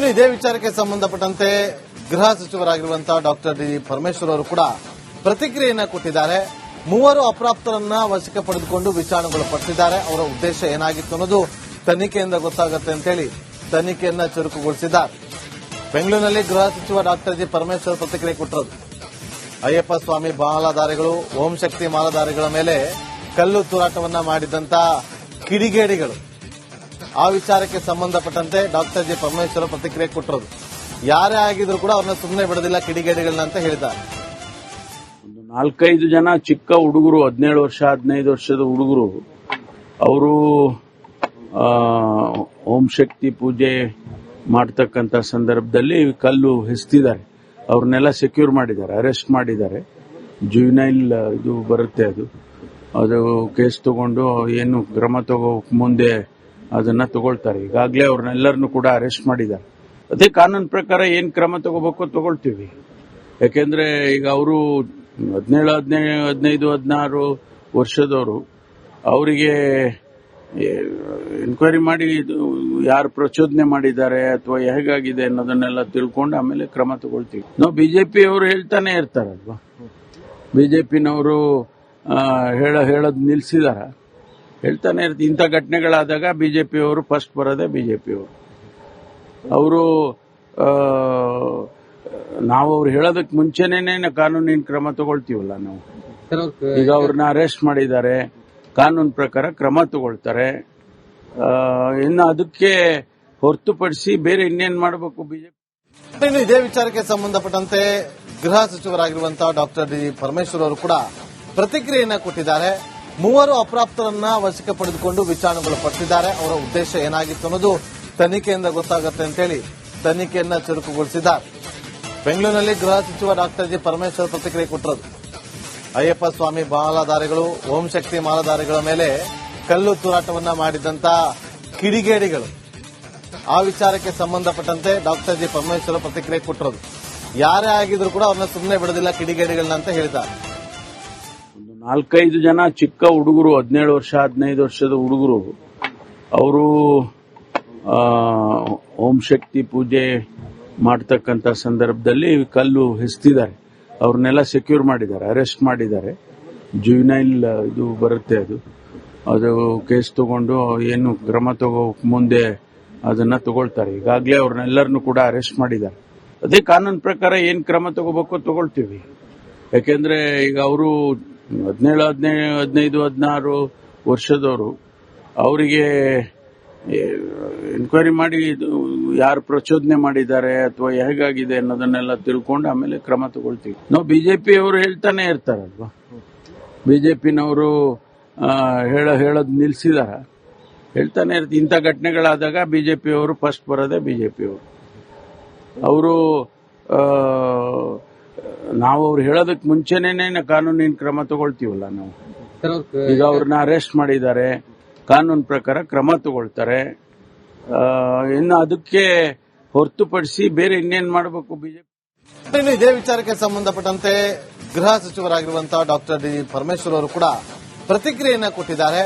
ಇನ್ನು ಇದೇ ವಿಚಾರಕ್ಕೆ ಸಂಬಂಧಪಟ್ಟಂತೆ ಗೃಹ ಸಚಿವರಾಗಿರುವಂತಹ ಡಾಕ್ಟರ್ ಡಿ ಪರಮೇಶ್ವರ್ ಅವರು ಕೂಡ ಪ್ರತಿಕ್ರಿಯೆಯನ್ನು ಕೊಟ್ಟಿದ್ದಾರೆ. ಮೂವರು ಅಪ್ರಾಪ್ತರನ್ನ ವಶಕ್ಕೆ ಪಡೆದುಕೊಂಡು ವಿಚಾರಣೆಗೊಳಪಡಿಸಿದ್ದಾರೆ ಅವರ ಉದ್ದೇಶ ಏನಾಗಿತ್ತು ಅನ್ನೋದು ತನಿಖೆಯಿಂದ ಗೊತ್ತಾಗುತ್ತೆ ಅಂತೇಳಿ ತನಿಖೆಯನ್ನ ಚುರುಕುಗೊಳಿಸಿದ್ದಾರೆ. ಬೆಂಗಳೂರಿನಲ್ಲಿ ಗೃಹ ಸಚಿವ ಡಾಕ್ಟರ್ ಜಿ ಪರಮೇಶ್ವರ್ ಪ್ರತಿಕ್ರಿಯೆ ಕೊಟ್ಟರು. ಅಯ್ಯಪ್ಪ ಸ್ವಾಮಿ ಮಾಲಾಧಾರಿಗಳು ಓಂ ಶಕ್ತಿ ಮಾಲಾಧಾರಿಗಳ ಮೇಲೆ ಕಲ್ಲು ತೂರಾಟವನ್ನ ಮಾಡಿದಂತ ಕಿಡಿಗೇಡಿಗಳು. ಆ ವಿಚಾರಕ್ಕೆ ಸಂಬಂಧಪಟ್ಟಂತೆ ಡಾಕ್ಟರ್ ಜಿ ಪರಮೇಶ್ವರ ಪ್ರತಿಕ್ರಿಯೆ ಕೊಟ್ಟರು. ಯಾರೇ ಆಗಿದ್ರು ಕೂಡ ಅವ್ರನ್ನ ಸುಮ್ಮನೆ ಬಿಡೋದಿಲ್ಲ, ಕಿಡಿಗೇಡಿಗಳನ್ನ ಅಂತ ಹೇಳಿದ್ದಾರೆ. ಒಂದು ನಾಲ್ಕೈದು ಜನ ಚಿಕ್ಕ ಹುಡುಗರು, ಹದಿನೇಳು ವರ್ಷ, ಹದಿನೈದು ವರ್ಷದ ಹುಡುಗರು, ಅವರು ಓಂ ಶಕ್ತಿ ಪೂಜೆ ಮಾಡ್ತಕ್ಕಂಥ ಸಂದರ್ಭದಲ್ಲಿ ಕಲ್ಲು ಹೆಸ್ತಿದ್ದಾರೆ. ಅವ್ರನ್ನೆಲ್ಲ ಸೆಕ್ಯೂರ್ ಮಾಡಿದ್ದಾರೆ, ಅರೆಸ್ಟ್ ಮಾಡಿದ್ದಾರೆ. ಜುವಿನೈಲ್, ಇದು ಬರುತ್ತೆ ಅದು. ಅದು ಕೇಸ್ ತಗೊಂಡು ಏನು ಕ್ರಮ ತಗೋ ಮುಂದೆ ಅದನ್ನ ತಗೊಳ್ತಾರೆ. ಈಗಾಗಲೇ ಅವ್ರನ್ನೆಲ್ಲರನ್ನು ಕೂಡ ಅರೆಸ್ಟ್ ಮಾಡಿದ್ದಾರೆ. ಅದೇ ಕಾನೂನು ಪ್ರಕಾರ ಏನ್ ಕ್ರಮ ತಗೋಬೇಕು ತಗೊಳ್ತೀವಿ. ಯಾಕೆಂದ್ರೆ ಈಗ ಅವರು ಹದಿನೇಳು, ಹದಿನೈದು ಹದಿನೈದು, ಹದಿನಾರು ವರ್ಷದವರು ಅವರಿಗೆ ಎನ್ಕ್ವೈರಿ ಮಾಡಿ ಯಾರು ಪ್ರಚೋದನೆ ಮಾಡಿದ್ದಾರೆ ಅಥವಾ ಹೇಗಾಗಿದೆ ಅನ್ನೋದನ್ನೆಲ್ಲ ತಿಳ್ಕೊಂಡು ಆಮೇಲೆ ಕ್ರಮ ತಗೊಳ್ತೀವಿ. ನಾವು ಬಿಜೆಪಿ ಅವರು ಹೇಳ್ತಾನೆ ಇರ್ತಾರಲ್ವಾ? ಬಿಜೆಪಿನವರು ಹೇಳ, ಹೇಳೋದು ನಿಲ್ಸಿದಾರ. ಹೇಳ್ತಾನೆ ಇರ್ತೀವಿ ಇಂಥ ಘಟನೆಗಳಾದಾಗ ಬಿಜೆಪಿಯವರು ಫಸ್ಟ್ ಬರೋದೇ ಬಿಜೆಪಿಯವರು. ಅವರು ನಾವು ಅವ್ರು ಹೇಳೋದಕ್ಕೆ ಮುಂಚೆನೇ ಕಾನೂನಿನ ಕ್ರಮ ತಗೊಳ್ತೀವಲ್ಲ ನಾವು. ಈಗ ಅವ್ರನ್ನ ಅರೆಸ್ಟ್ ಮಾಡಿದ್ದಾರೆ ಕಾನೂನು ಪ್ರಕಾರ ಕ್ರಮ ತಗೊಳ್ತಾರೆ. ಇನ್ನು ಅದಕ್ಕೆ ಹೊರತುಪಡಿಸಿ ಬೇರೆ ಇನ್ನೇನ್ ಮಾಡಬೇಕು ಬಿಜೆಪಿ? ಇನ್ನು ಇದೇ ವಿಚಾರಕ್ಕೆ ಸಂಬಂಧಪಟ್ಟಂತೆ ಗೃಹ ಸಚಿವರಾಗಿರುವಂತಹ ಡಾಕ್ಟರ್ ಡಿ ಪರಮೇಶ್ವರ್ ಅವರು ಕೂಡ ಪ್ರತಿಕ್ರಿಯೆಯನ್ನ ಕೊಟ್ಟಿದ್ದಾರೆ. ಮೂವರು ಅಪ್ರಾಪ್ತರನ್ನ ವಶಕ್ಕೆ ಪಡೆದುಕೊಂಡು ವಿಚಾರಣೆಗೊಳಪಟ್ಟಿದ್ದಾರೆ ಅವರ ಉದ್ದೇಶ ಏನಾಗಿತ್ತು ಅನ್ನೋದು ತನಿಖೆಯಿಂದ ಗೊತ್ತಾಗುತ್ತೆ ಅಂತೇಳಿ ತನಿಖೆಯನ್ನ ಚುರುಕುಗೊಳಿಸಿದ್ದಾರೆ. ಬೆಂಗಳೂರಿನಲ್ಲಿ ಗೃಹ ಸಚಿವ ಡಾಕ್ಟರ್ ಜಿ ಪರಮೇಶ್ವರ್ ಪ್ರತಿಕ್ರಿಯೆ ಕೊಟ್ಟರು ಅಯ್ಯಪ್ಪ ಸ್ವಾಮಿ ಮಾಲಾಧಾರಿಗಳು ಓಂ ಶಕ್ತಿ ಮಾಲಾಧಾರಿಗಳ ಮೇಲೆ ಕಲ್ಲು ತೂರಾಟವನ್ನ ಮಾಡಿದಂತ ಕಿಡಿಗೇಡಿಗಳು. ಆ ವಿಚಾರಕ್ಕೆ ಸಂಬಂಧಪಟ್ಟಂತೆ ಡಾಕ್ಟರ್ ಜಿ ಪರಮೇಶ್ವರ ಪ್ರತಿಕ್ರಿಯೆ ಕೊಟ್ಟರು ಯಾರೇ ಆಗಿದ್ರು ಕೂಡ ಅವ್ರನ್ನ ಸುಮ್ಮನೆ ಬಿಡೋದಿಲ್ಲ ಕಿಡಿಗೇಡಿಗಳನ್ನ ಅಂತ ಹೇಳಿದ್ದಾರೆ. ನಾಲ್ಕೈದು ಜನ ಚಿಕ್ಕ ಹುಡುಗರು, ಹದಿನೇಳು ವರ್ಷ, ಹದಿನೈದು ವರ್ಷದ ಹುಡುಗರು, ಅವರು ಓಂ ಶಕ್ತಿ ಪೂಜೆ ಮಾಡ್ತಕ್ಕಂಥ ಸಂದರ್ಭದಲ್ಲಿ ಕಲ್ಲು ಹೆಸ್ತಿದ್ದಾರೆ. ಅವ್ರನ್ನೆಲ್ಲ ಸೆಕ್ಯೂರ್ ಮಾಡಿದ್ದಾರೆ ಅರೆಸ್ಟ್ ಮಾಡಿದ್ದಾರೆ. ಜುವಿನೈಲ್ ಇದು ಬರುತ್ತೆ ಅದು. ಅದು ಕೇಸ್ ತಗೊಂಡು ಏನು ಕ್ರಮ ತಗೋ ಮುಂದೆ ಅದನ್ನ ತಗೊಳ್ತಾರೆ. ಈಗಾಗಲೇ ಅವ್ರನ್ನೆಲ್ಲರನ್ನು ಕೂಡ ಅರೆಸ್ಟ್ ಮಾಡಿದ್ದಾರೆ. ಅದೇ ಕಾನೂನು ಪ್ರಕಾರ ಏನ್ ಕ್ರಮ ತಗೋಬೇಕು ತಗೊಳ್ತೀವಿ. ಯಾಕೆಂದ್ರೆ ಈಗ ಅವರು ಹದಿನೇಳು, ಹದಿನೈದು ಹದಿನೈದು, ಹದಿನಾರು ವರ್ಷದವರು ಅವರಿಗೆ ಎನ್ಕ್ವೈರಿ ಮಾಡಿ ಯಾರು ಪ್ರಚೋದನೆ ಮಾಡಿದ್ದಾರೆ ಅಥವಾ ಹೇಗಾಗಿದೆ ಅನ್ನೋದನ್ನೆಲ್ಲ ತಿಳ್ಕೊಂಡು ಆಮೇಲೆ ಕ್ರಮ ತಗೊಳ್ತೀವಿ. ನಾವು ಬಿಜೆಪಿ ಅವರು ಹೇಳ್ತಾನೆ ಇರ್ತಾರಲ್ವಾ? ಬಿಜೆಪಿನವರು ಹೇಳೋ, ಹೇಳೋದು ನಿಲ್ಸಿದಾರ. ಹೇಳ್ತಾನೆ ಇರ್ತೀವಿ ಇಂಥ ಘಟನೆಗಳಾದಾಗ ಬಿಜೆಪಿಯವರು ಫಸ್ಟ್ ಬರೋದೇ ಬಿಜೆಪಿಯವರು. ಅವರು ನಾವು ಅವ್ರು ಹೇಳೋದಕ್ಕೆ ಮುಂಚೆನೇನೆ ಕಾನೂನಿನ ಕ್ರಮ ತಗೊಳ್ತೀವಲ್ಲ ನಾವು. ಈಗ ಅವ್ರನ್ನ ಅರೆಸ್ಟ್ ಮಾಡಿದ್ದಾರೆ. ಕಾನೂನು ಪ್ರಕಾರ ಕ್ರಮ ತಗೊಳ್ತಾರೆ. ಇನ್ನು ಅದಕ್ಕೆ ಹೊರತುಪಡಿಸಿ ಬೇರೆ ಇನ್ನೇನ್ ಮಾಡಬೇಕು ಬಿಜೆಪಿ? ಇದೇ ವಿಚಾರಕ್ಕೆ ಸಂಬಂಧಪಟ್ಟಂತೆ ಗೃಹ ಸಚಿವರಾಗಿರುವಂತಹ ಡಾಕ್ಟರ್ ಡಿ ಪರಮೇಶ್ವರ್ ಅವರು ಕೂಡ ಪ್ರತಿಕ್ರಿಯೆಯನ್ನ ಕೊಟ್ಟಿದ್ದಾರೆ.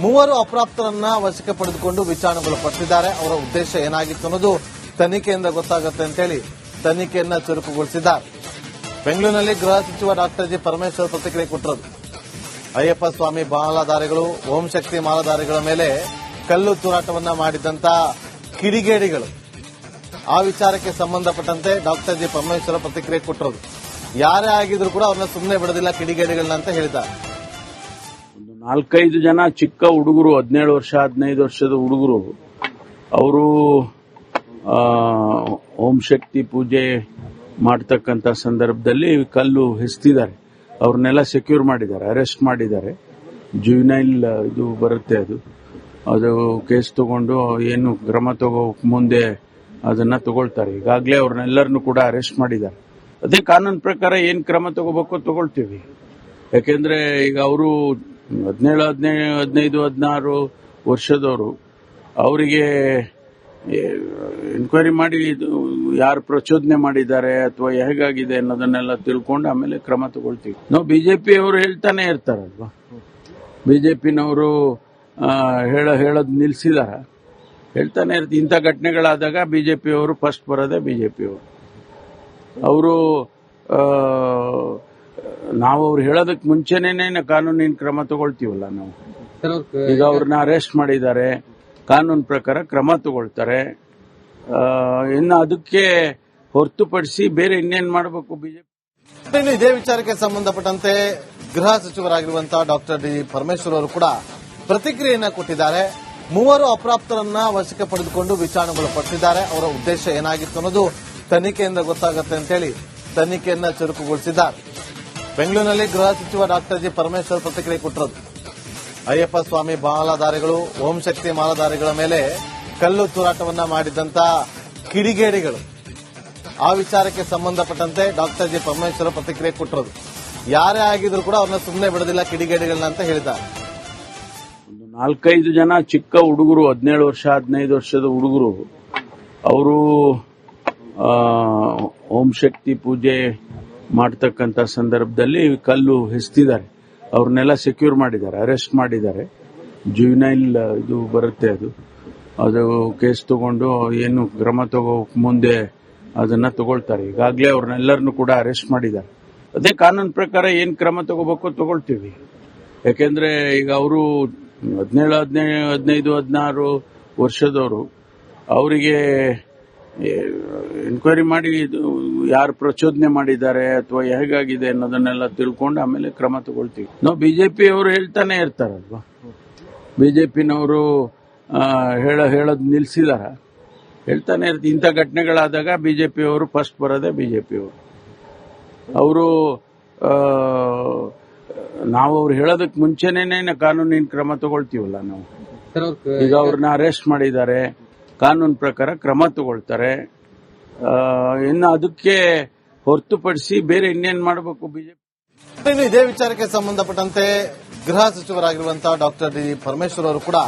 ಮೂವರು ಅಪ್ರಾಪ್ತರನ್ನ ವಶಕ್ಕೆ ಪಡೆದುಕೊಂಡು ವಿಚಾರಣೆಗೊಳಪಡಿಸಿದ್ದಾರೆ ಅವರ ಉದ್ದೇಶ ಏನಾಗಿತ್ತು ಅನ್ನೋದು ತನಿಖೆಯಿಂದ ಗೊತ್ತಾಗುತ್ತೆ ಅಂತೇಳಿ ತನಿಖೆಯನ್ನ ಚುರುಕುಗೊಳಿಸಿದ್ದಾರೆ. ಬೆಂಗಳೂರಿನಲ್ಲಿ ಗೃಹ ಸಚಿವ ಡಾಕ್ಟರ್ ಜಿ ಪರಮೇಶ್ವರ್ ಪ್ರತಿಕ್ರಿಯೆ ಕೊಟ್ಟರು. ಅಯ್ಯಪ್ಪ ಸ್ವಾಮಿ ಮಾಲಾಧಾರಿಗಳು ಓಂ ಶಕ್ತಿ ಮಾಲಾಧಾರಿಗಳ ಮೇಲೆ ಕಲ್ಲು ತೂರಾಟವನ್ನ ಮಾಡಿದಂತ ಕಿಡಿಗೇಡಿಗಳು. ಆ ವಿಚಾರಕ್ಕೆ ಸಂಬಂಧಪಟ್ಟಂತೆ ಡಾಕ್ಟರ್ ಜಿ ಪರಮೇಶ್ವರ ಪ್ರತಿಕ್ರಿಯೆ ಕೊಟ್ಟರು. ಯಾರೇ ಆಗಿದ್ರು ಕೂಡ ಅವ್ರನ್ನ ಸುಮ್ಮನೆ ಬಿಡೋದಿಲ್ಲ ಕಿಡಿಗೇಡಿಗಳನ್ನ ಅಂತ ಹೇಳಿದ್ದಾರೆ. ನಾಲ್ಕೈದು ಜನ ಚಿಕ್ಕ ಹುಡುಗರು, ಹದಿನೇಳು ವರ್ಷ, ಹದಿನೈದು ವರ್ಷದ ಹುಡುಗರು, ಅವರು ಓಂ ಶಕ್ತಿ ಪೂಜೆ ಮಾಡ್ತಕ್ಕಂಥ ಸಂದರ್ಭದಲ್ಲಿ ಕಲ್ಲು ಹೆಸ್ತಿದ್ದಾರೆ. ಅವ್ರನ್ನೆಲ್ಲ ಸೆಕ್ಯೂರ್ ಮಾಡಿದ್ದಾರೆ ಅರೆಸ್ಟ್ ಮಾಡಿದ್ದಾರೆ. ಜುವಿನೈಲ್ ಇದು ಬರುತ್ತೆ ಅದು. ಅದು ಕೇಸ್ ತಗೊಂಡು ಏನು ಕ್ರಮ ತಗೋ ಮುಂದೆ ಅದನ್ನ ತಗೊಳ್ತಾರೆ. ಈಗಾಗಲೇ ಅವ್ರನ್ನೆಲ್ಲರನ್ನು ಕೂಡ ಅರೆಸ್ಟ್ ಮಾಡಿದ್ದಾರೆ. ಅದೇ ಕಾನೂನು ಪ್ರಕಾರ ಏನು ಕ್ರಮ ತಗೋಬೇಕು ತಗೊಳ್ತೀವಿ. ಯಾಕೆಂದ್ರೆ ಈಗ ಅವರು ಹದಿನೇಳು ಹದಿನೈದು ಹದಿನೈದು, ಹದಿನಾರು ವರ್ಷದವರು, ಅವರಿಗೆ ಎನ್ಕ್ವೈರಿ ಮಾಡಿ ಇದು ಯಾರು ಪ್ರಚೋದನೆ ಮಾಡಿದ್ದಾರೆ ಅಥವಾ ಹೇಗಾಗಿದೆ ಅನ್ನೋದನ್ನೆಲ್ಲ ತಿಳ್ಕೊಂಡು ಆಮೇಲೆ ಕ್ರಮ ತಗೊಳ್ತೀವಿ. ನಾವು ಬಿಜೆಪಿಯವರು ಹೇಳ್ತಾನೆ ಇರ್ತಾರಲ್ವಾ? ಬಿಜೆಪಿನವರು ಹೇಳ ಹೇಳೋದು ನಿಲ್ಸಿದಾರ. ಹೇಳ್ತಾನೆ ಇರ್ತೀವಿ ಇಂಥ ಘಟನೆಗಳಾದಾಗ ಬಿಜೆಪಿಯವರು ಫಸ್ಟ್ ಬರೋದೇ ಬಿಜೆಪಿ ಅವರು ನಾವು ಅವ್ರು ಹೇಳೋದಕ್ಕೆ ಮುಂಚೆನೇ ಕಾನೂನಿನ ಕ್ರಮ ತಗೊಳ್ತೀವಲ್ಲ ನಾವು? ಈಗ ಅವ್ರನ್ನ ಅರೆಸ್ಟ್ ಮಾಡಿದ್ದಾರೆ. ಕಾನೂನು ಪ್ರಕಾರ ಕ್ರಮ ತಗೊಳ್ತಾರೆ. ಇನ್ನು ಅದಕ್ಕೆ ಹೊರತುಪಡಿಸಿ ಬೇರೆ ಇನ್ನೇನು ಮಾಡಬೇಕು ಬಿಜೆಪಿ? ಇದೇ ವಿಚಾರಕ್ಕೆ ಸಂಬಂಧಪಟ್ಟಂತೆ ಗೃಹ ಸಚಿವರಾಗಿರುವಂತಹ ಡಾಕ್ಟರ್ ಡಿ ಪರಮೇಶ್ವರ್ ಅವರು ಕೂಡ ಪ್ರತಿಕ್ರಿಯೆಯನ್ನು ಕೊಟ್ಟಿದ್ದಾರೆ. ಮೂವರು ಅಪ್ರಾಪ್ತರನ್ನ ವಶಕ್ಕೆ ಪಡೆದುಕೊಂಡು ವಿಚಾರಣೆಗೊಳಪಟ್ಟಿದ್ದಾರೆ ಅವರ ಉದ್ದೇಶ ಏನಾಗಿತ್ತು ಅನ್ನೋದು ತನಿಖೆಯಿಂದ ಗೊತ್ತಾಗುತ್ತೆ ಅಂತ ಹೇಳಿ ತನಿಖೆಯನ್ನ ಚುರುಕುಗೊಳಿಸಿದ್ದಾರೆ. ಬೆಂಗಳೂರಿನಲ್ಲಿ ಗೃಹ ಸಚಿವ ಡಾಕ್ಟರ್ ಜಿ ಪರಮೇಶ್ವರ್ ಪ್ರತಿಕ್ರಿಯೆ ಕೊಟ್ಟಿರೋದು. ಅಯ್ಯಪ್ಪ ಸ್ವಾಮಿ ಮಾಲಾಧಾರಿಗಳು ಓಂ ಶಕ್ತಿ ಮಾಲಾಧಾರಿಗಳ ಮೇಲೆ ಕಲ್ಲು ತೂರಾಟವನ್ನ ಮಾಡಿದಂತ ಕಿಡಿಗೇಡಿಗಳು. ಆ ವಿಚಾರಕ್ಕೆ ಸಂಬಂಧಪಟ್ಟಂತೆ ಡಾಕ್ಟರ್ ಜಿ ಪರಮೇಶ್ವರ ಪ್ರತಿಕ್ರಿಯೆ ಕೊಟ್ಟರು ಯಾರೇ ಆಗಿದ್ರು ಕೂಡ ಅವ್ರನ್ನ ಸುಮ್ಮನೆ ಬಿಡೋದಿಲ್ಲ ಕಿಡಿಗೇಡಿಗಳನ್ನ ಅಂತ ಹೇಳಿದ್ದಾರೆ. ಒಂದು ನಾಲ್ಕೈದು ಜನ ಚಿಕ್ಕ ಹುಡುಗರು, ಹದಿನೇಳು ವರ್ಷ, ಹದಿನೈದು ವರ್ಷದ ಹುಡುಗರು, ಅವರು ಓಂ ಶಕ್ತಿ ಪೂಜೆ ಮಾಡ್ತಕ್ಕಂಥ ಸಂದರ್ಭದಲ್ಲಿ ಕಲ್ಲು ಎಸ್ತಿದ್ದಾರೆ ಅವ್ರನ್ನೆಲ್ಲ ಸೆಕ್ಯೂರ್ ಮಾಡಿದ್ದಾರೆ ಅರೆಸ್ಟ್ ಮಾಡಿದ್ದಾರೆ. ಜುವಿನೈಲ್ ಇದು ಬರುತ್ತೆ ಅದು. ಅದು ಕೇಸ್ ತಗೊಂಡು ಏನು ಕ್ರಮ ತಗೋ ಮುಂದೆ ಅದನ್ನ ತಗೊಳ್ತಾರೆ. ಈಗಾಗಲೇ ಅವ್ರನ್ನೆಲ್ಲರನ್ನು ಕೂಡ ಅರೆಸ್ಟ್ ಮಾಡಿದ್ದಾರೆ. ಅದೇ ಕಾನೂನು ಪ್ರಕಾರ ಏನ್ ಕ್ರಮ ತಗೋಬೇಕು ತಗೊಳ್ತೀವಿ. ಯಾಕೆಂದ್ರೆ ಈಗ ಅವರು ಹದಿನೇಳು ಹದಿನೈದು ಹದಿನೈದು, ಹದಿನಾರು ವರ್ಷದವರು, ಅವರಿಗೆ ಎನ್ಕ್ವೈರಿ ಮಾಡಿ ಯಾರು ಪ್ರಚೋದನೆ ಮಾಡಿದ್ದಾರೆ ಅಥವಾ ಹೇಗಾಗಿದೆ ಅನ್ನೋದನ್ನೆಲ್ಲ ತಿಳ್ಕೊಂಡು ಆಮೇಲೆ ಕ್ರಮ ತಗೊಳ್ತೀವಿ. ನಾವು ಬಿಜೆಪಿ ಅವರು ಹೇಳ್ತಾನೆ ಇರ್ತಾರಲ್ವಾ? ಬಿಜೆಪಿನವರು ಹೇಳ ಹೇಳೋದು ನಿಲ್ಸಿದಾರ. ಹೇಳ್ತಾನೆ ಇರ್ತೀವಿ ಇಂಥ ಘಟನೆಗಳಾದಾಗ ಬಿಜೆಪಿಯವರು ಫಸ್ಟ್ ಬರೋದೇ ಬಿಜೆಪಿ ಅವರು. ನಾವು ಅವ್ರು ಹೇಳೋದಕ್ಕೆ ಮುಂಚೆನೇನೆ ಕಾನೂನಿನ ಕ್ರಮ ತಗೊಳ್ತೀವಲ್ಲ ನಾವು. ಈಗ ಅವ್ರನ್ನ ಅರೆಸ್ಟ್ ಮಾಡಿದ್ದಾರೆ. ಕಾನೂನು ಪ್ರಕಾರ ಕ್ರಮ ತಗೊಳ್ತಾರೆ. ಇನ್ನು ಅದಕ್ಕೆ ಹೊರತುಪಡಿಸಿ ಬೇರೆ ಇನ್ನೇನ್ ಮಾಡಬೇಕು ಬಿಜೆಪಿ? ಇದೇ ವಿಚಾರಕ್ಕೆ ಸಂಬಂಧಪಟ್ಟಂತೆ ಗೃಹ ಸಚಿವರಾಗಿರುವಂತಹ ಡಾಕ್ಟರ್ ಡಿ ಪರಮೇಶ್ವರ್ ಅವರು ಕೂಡ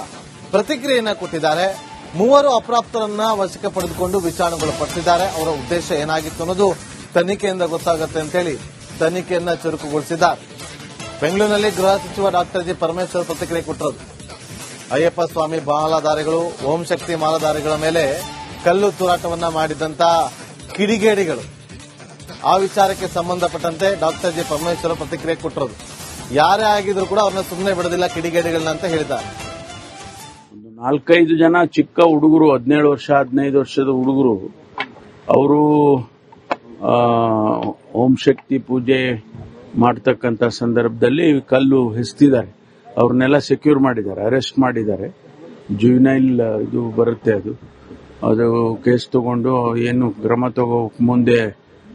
ಪ್ರತಿಕ್ರಿಯೆಯನ್ನ ಕೊಟ್ಟಿದ್ದಾರೆ. ಮೂವರು ಅಪ್ರಾಪ್ತರನ್ನ ವಶಕ್ಕೆ ಪಡೆದುಕೊಂಡು ವಿಚಾರಣೆಗೊಳಪಟ್ಟಿದ್ದಾರೆ ಅವರ ಉದ್ದೇಶ ಏನಾಗಿತ್ತು ಅನ್ನೋದು ತನಿಖೆಯಿಂದ ಗೊತ್ತಾಗುತ್ತೆ ಅಂತ ಹೇಳಿ ತನಿಖೆಯನ್ನ ಚುರುಕುಗೊಳಿಸಿದ್ದಾರೆ. ಬೆಂಗಳೂರಿನಲ್ಲಿ ಗೃಹ ಸಚಿವ ಡಾಕ್ಟರ್ ಜಿ ಪರಮೇಶ್ವರ್ ಪ್ರತಿಕ್ರಿಯೆ ಕೊಟ್ಟಿರೋದು. ಅಯ್ಯಪ್ಪ ಸ್ವಾಮಿ ಮಾಲಾಧಾರಿಗಳು ಓಂ ಶಕ್ತಿ ಮಾಲಾಧಾರಿಗಳ ಮೇಲೆ ಕಲ್ಲು ತೂರಾಟವನ್ನ ಮಾಡಿದಂತ ಕಿಡಿಗೇಡಿಗಳು. ಆ ವಿಚಾರಕ್ಕೆ ಸಂಬಂಧಪಟ್ಟಂತೆ ಡಾಕ್ಟರ್ ಜಿ. ಪರಮೇಶ್ವರ ಪ್ರತಿಕ್ರಿಯೆ ಕೊಟ್ಟರು. ಯಾರೇ ಆಗಿದ್ರು ಕೂಡ ಅವ್ರನ್ನ ಸುಮ್ಮನೆ ಬಿಡೋದಿಲ್ಲ ಕಿಡಿಗೇಡಿಗಳನ್ನ ಅಂತ ಹೇಳಿದ್ದಾರೆ. ಒಂದು ನಾಲ್ಕೈದು ಜನ ಚಿಕ್ಕ ಹುಡುಗರು, ಹದಿನೇಳು ವರ್ಷ, ಹದಿನೈದು ವರ್ಷದ ಹುಡುಗರು, ಅವರು ಓಂ ಶಕ್ತಿ ಪೂಜೆ ಮಾಡ್ತಕ್ಕಂಥ ಸಂದರ್ಭದಲ್ಲಿ ಕಲ್ಲು ಎಸ್ತಿದ್ದಾರೆ ಅವ್ರನ್ನೆಲ್ಲ ಸೆಕ್ಯೂರ್ ಮಾಡಿದ್ದಾರೆ ಅರೆಸ್ಟ್ ಮಾಡಿದ್ದಾರೆ. ಜುವಿನೈಲ್ ಇದು ಬರುತ್ತೆ ಅದು. ಅದು ಕೇಸ್ ತಗೊಂಡು ಏನು ಕ್ರಮ ತಗೋ ಮುಂದೆ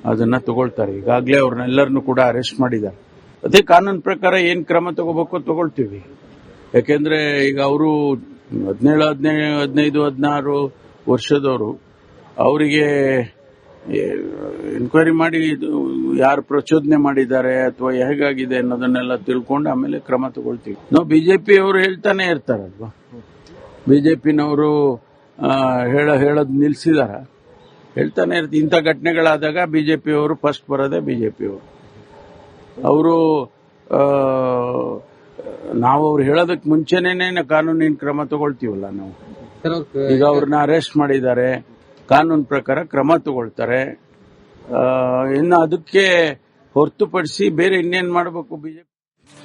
ಅದನ್ನ ತಗೊಳ್ತಾರೆ. ಈಗಾಗಲೇ ಅವ್ರನ್ನೆಲ್ಲರನ್ನು ಕೂಡ ಅರೆಸ್ಟ್ ಮಾಡಿದ್ದಾರೆ. ಅದೇ ಕಾನೂನು ಪ್ರಕಾರ ಏನ್ ಕ್ರಮ ತಗೋಬೇಕು ತಗೊಳ್ತೀವಿ. ಯಾಕೆಂದ್ರೆ ಈಗ ಅವರು ಹದಿನೇಳು ಹದಿನೈದು ಹದಿನೈದು, ಹದಿನಾರು ವರ್ಷದವರು, ಅವರಿಗೆ ಎನ್ಕ್ವೈರಿ ಮಾಡಿ ಯಾರು ಪ್ರಚೋದನೆ ಮಾಡಿದ್ದಾರೆ ಅಥವಾ ಹೇಗಾಗಿದೆ ಅನ್ನೋದನ್ನೆಲ್ಲ ತಿಳ್ಕೊಂಡು ಆಮೇಲೆ ಕ್ರಮ ತಗೊಳ್ತೀವಿ. ನಾವು ಬಿಜೆಪಿ ಅವರು ಹೇಳ್ತಾನೆ ಇರ್ತಾರಲ್ವಾ? ಬಿಜೆಪಿನವರು ಹೇಳ ಹೇಳೋದು ನಿಲ್ಸಿದಾರ. ಹೇಳ್ತಾನೆ ಇರ್ತೀವಿ ಇಂಥ ಘಟನೆಗಳಾದಾಗ ಬಿಜೆಪಿಯವರು ಫಸ್ಟ್ ಬರೋದೇ ಬಿಜೆಪಿಯವರು ಅವರು. ನಾವು ಅವ್ರು ಹೇಳೋದಕ್ಕೆ ಮುಂಚೆನೇನೆ ಕಾನೂನಿನ ಕ್ರಮ ತಗೊಳ್ತೀವಲ್ಲ ನಾವು. ಈಗ ಅವ್ರನ್ನ ಅರೆಸ್ಟ್ ಮಾಡಿದ್ದಾರೆ. ಕಾನೂನು ಪ್ರಕಾರ ಕ್ರಮ ತಗೊಳ್ತಾರೆ. ಇನ್ನು ಅದಕ್ಕೆ ಹೊರತುಪಡಿಸಿ ಬೇರೆ ಇನ್ನೇನು ಮಾಡಬೇಕು ಬಿಜೆಪಿ?